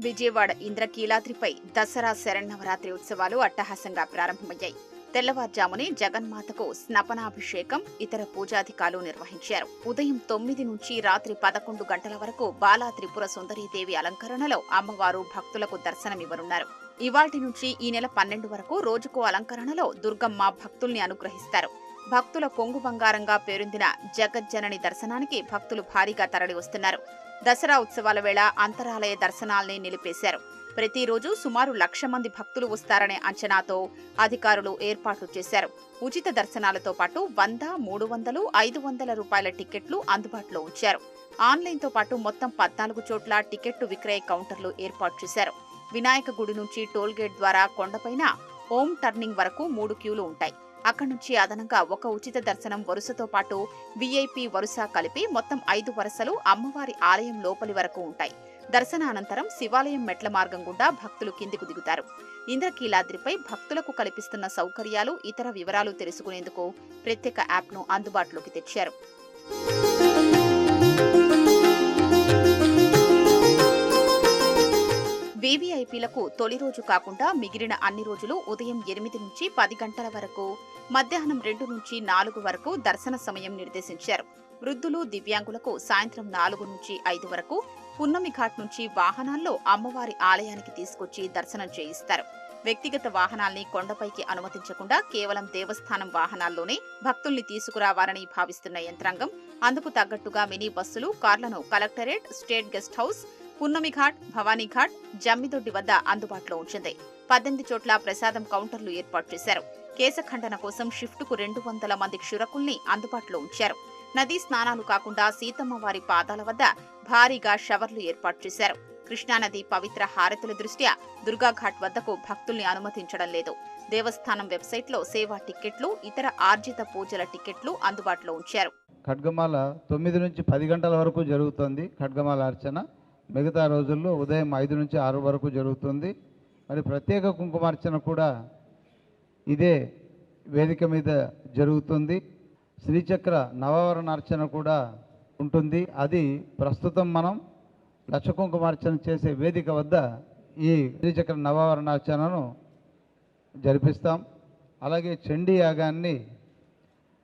విజయవాడ ఇంద్రకీలాద్రిపై దసరా శరణవరాత్రి ఉత్సవాలు అట్టహాసంగా ప్రారంభమయ్యాయి. తెల్లవారుజామునే జగన్మాతకు స్నపనాభిషేకం ఇతర పూజాధికాలు నిర్వహించారు. ఉదయం తొమ్మిది నుంచి రాత్రి పదకొండు గంటల వరకు బాలా త్రిపుర సుందరీదేవి అలంకరణలో అమ్మవారు భక్తులకు దర్శనమివ్వనున్నారు. ఇవాల్టి నుంచి ఈ నెల పన్నెండు వరకు రోజుకు అలంకరణలో దుర్గమ్మ భక్తుల్ని అనుగ్రహిస్తారు. భక్తుల కొంగు బంగారంగా పేరొందిన జగజ్జనని దర్శనానికి భక్తులు భారీగా తరలి వస్తున్నారు దసరా ఉత్సవాల వేళ అంతరాలయ దర్శనాల్ని నిలిపేశారు. ప్రతిరోజు సుమారు లక్ష మంది భక్తులు వస్తారనే అంచనాతో అధికారులు ఏర్పాట్లు చేశారు. ఉచిత దర్శనాలతో పాటు వంద మూడు వందలు ఐదు వందల రూపాయల టికెట్లు అందుబాటులో ఉంచారు. ఆన్లైన్తో పాటు మొత్తం పద్నాలుగు చోట్ల టికెట్టు విక్రయ కౌంటర్లు ఏర్పాటు చేశారు. వినాయక గుడి నుంచి టోల్గేట్ ద్వారా కొండపైన హోమ్ టర్నింగ్ వరకు మూడు క్యూలు ఉంటాయి. అక్కడి నుంచి అదనంగా ఒక ఉచిత దర్శనం వరుసతో పాటు వీఐపీ వరుస కలిపి మొత్తం ఐదు వరుసలు అమ్మవారి ఆలయం లోపలి వరకు ఉంటాయి. దర్శనానంతరం శివాలయం మెట్ల మార్గం గుండా భక్తులు కిందికి దిగుతారు. ఇంద్రకీలాద్రిపై భక్తులకు కల్పిస్తున్న సౌకర్యాలు ఇతర వివరాలు తెలుసుకునేందుకు ప్రత్యేక యాప్ను అందుబాటులోకి తెచ్చారు. వీవీఐపీలకు తొలి రోజు కాకుండా మిగిలిన అన్ని రోజులు ఉదయం ఎనిమిది నుంచి పది గంటల వరకు మధ్యాహ్నం రెండు నుంచి నాలుగు వరకు దర్శన సమయం నిర్దేశించారు. వృద్ధులు దివ్యాంగులకు సాయంత్రం నాలుగు నుంచి ఐదు వరకు పున్నమి ఘాట్ నుంచి వాహనాల్లో అమ్మవారి ఆలయానికి తీసుకొచ్చి దర్శనం చేయిస్తారు. వ్యక్తిగత వాహనాల్ని కొండపైకి అనుమతించకుండా కేవలం దేవస్థానం వాహనాల్లోనే భక్తుల్ని తీసుకురావాలని భావిస్తున్న యంత్రాంగం అందుకు తగ్గట్టుగా మినీ బస్సులు కార్లను collectorate state guest house Punnamighat Bhavanighat Jammidoddi వద్ద అందుబాటులో ఉంచింది. పద్దెనిమిది చోట్ల ప్రసాదం కౌంటర్లు ఏర్పాటు చేశారు. కేశఖండన కోసం షిఫ్టుకు రెండు వందల మంది క్షురకుల్ని అందుబాటులో ఉంచారు. నదీ స్నానాలు కాకుండా సీతమ్మ వారి పాదాల వద్ద భారీగా షవర్లు ఏర్పాటు చేశారు. కృష్ణానది పవిత్ర హారతుల దృష్ట్యా దుర్గాఘాట్ వద్దకు భక్తుల్ని అనుమతించడం లేదు. దేవస్థానం వెబ్సైట్లో సేవా టిక్కెట్లు ఇతర ఆర్జిత పూజల టిక్కెట్లు అందుబాటులో ఉంచారు. ఖడ్గమాల తొమ్మిది నుంచి పది గంటల వరకు జరుగుతుంది ఖడ్గమాల అర్చన. మిగతా రోజుల్లో ఉదయం ఐదు నుంచి ఆరు వరకు జరుగుతుంది. మరి ప్రత్యేక కుంకుమార్చన కూడా ఇదే వేదిక మీద జరుగుతుంది. శ్రీచక్ర నవవరణ అర్చన కూడా ఉంటుంది. అది ప్రస్తుతం మనం లక్ష కుంకుమార్చన చేసే వేదిక వద్ద ఈ శ్రీచక్ర నవవరణార్చనను జరిపిస్తాం. అలాగే చండీ యాగాన్ని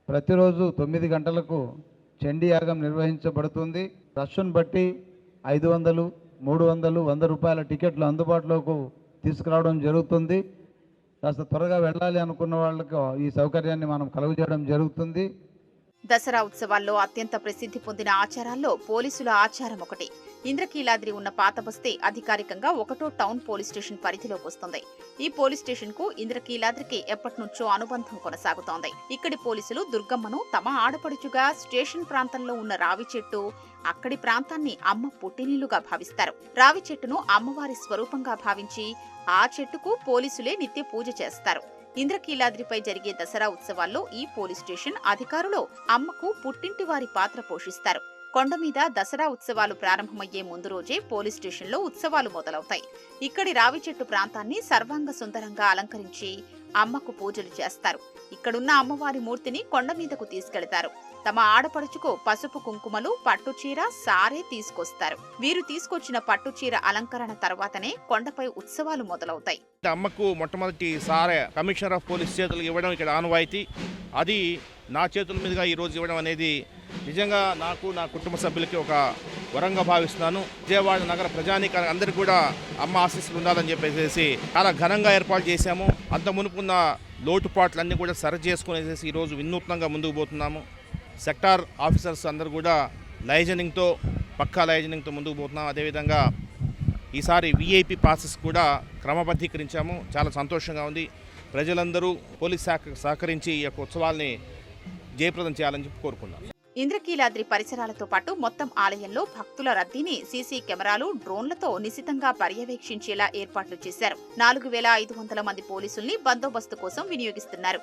ప్రతిరోజు తొమ్మిది గంటలకు చండీ యాగం నిర్వహించబడుతుంది. రష్ను బట్టి ఐదు వందలు మూడు వందలు వంద రూపాయల టికెట్లు అందుబాటులోకి తీసుకురావడం జరుగుతుంది. కాస్త త్వరగా వెళ్ళాలి అనుకున్న వాళ్ళకు ఈ సౌకర్యాన్ని మనం కలుగజేయడం జరుగుతుంది. దసరా ఉత్సవాల్లో అత్యంత ప్రసిద్ధి పొందిన ఆచారాల్లో పోలీసుల ఆచారం ఒకటి. ఇంద్రకీలాద్రి ఉన్న పాత బస్తీ అధికారికంగా ఒకటో టౌన్ పోలీస్ స్టేషన్ పరిధిలోకి వస్తుంది. ఈ పోలీస్ స్టేషన్కు ఇంద్రకీలాద్రికి ఎప్పటినుంచో అనుబంధం కొనసాగుతోంది. ఇక్కడి పోలీసులు దుర్గమ్మను తమ ఆడపడుచుగా స్టేషన్ ప్రాంతంలో ఉన్న రావి చెట్టు అక్కడి ప్రాంతాన్ని అమ్మ పుట్టినిల్లుగా భావిస్తారు. రావి చెట్టును అమ్మవారి స్వరూపంగా భావించి ఆ చెట్టుకు పోలీసులే నిత్య పూజ చేస్తారు. ఇంద్రకీలాద్రిపై జరిగే దసరా ఉత్సవాల్లో ఈ పోలీస్ స్టేషన్ అధికారులు అమ్మకు పుట్టింటి వారి పాత్ర పోషిస్తారు. కొండ మీద దసరా ఉత్సవాలు ప్రారంభమయ్యే ముందు రోజే పోలీస్ స్టేషన్లో ఉత్సవాలు మొదలవుతాయి. ఇక్కడి రావి చెట్టు ప్రాంతాన్ని సర్వాంగ సుందరంగా అలంకరించి అమ్మకు పూజలు చేస్తారు. ఇక్కడున్న అమ్మవారి మూర్తిని కొండ మీదకు తీసుకెళ్తారు. తమ ఆడపడుచుకు పసుపు కుంకుమలు పట్టుచీర సారే తీసుకొస్తారు. వీరు తీసుకొచ్చిన పట్టుచీర అలంకరణ తర్వాతనే కొండపై ఉత్సవాలు మొదలవుతాయి. అమ్మకు మొట్టమొదటి సారే కమిషనర్ ఆఫ్ పోలీస్ చేతులకు ఇవ్వడం ఇక్కడ ఆనవాయితీ. అది నా చేతుల మీదుగా ఈరోజు ఇవ్వడం అనేది నిజంగా నాకు నా కుటుంబ సభ్యులకి ఒక వరంగా భావిస్తున్నాను. విజయవాడ నగర ప్రజానిక అందరికీ కూడా అమ్మ ఆశీస్సులు ఉండాలని చెప్పేసి చాలా ఘనంగా ఏర్పాటు చేశాము. అంత మునుపున్న లోటుపాట్లన్నీ కూడా సరి చేసుకునేసి ఈరోజు వినూత్నంగా ముందుకు పోతున్నాము. సెక్టార్ ఆఫీసర్స్ అందరూ కూడా లైజనింగ్తో పక్కా లైజనింగ్తో ముందుకు పోతున్నాం అదేవిధంగా ఈసారి విఐపి పాసెస్ కూడా క్రమబద్ధీకరించాము. చాలా సంతోషంగా ఉంది. ప్రజలందరూ పోలీస్ శాఖ సహకరించి ఈ యొక్క ఉత్సవాల్ని జయప్రదం చేయాలని చెప్పి కోరుకున్నాం ఇంద్రకీలాద్రి పరిసరాలతో పాటు మొత్తం ఆలయంలో భక్తుల రద్దీని సీసీ కెమెరాలు డ్రోన్లతో నిశితంగా పర్యవేక్షించేలా ఏర్పాట్లు చేశారు. నాలుగు వేల ఐదు వందల మంది పోలీసుల్ని బందోబస్తు కోసం వినియోగిస్తున్నారు.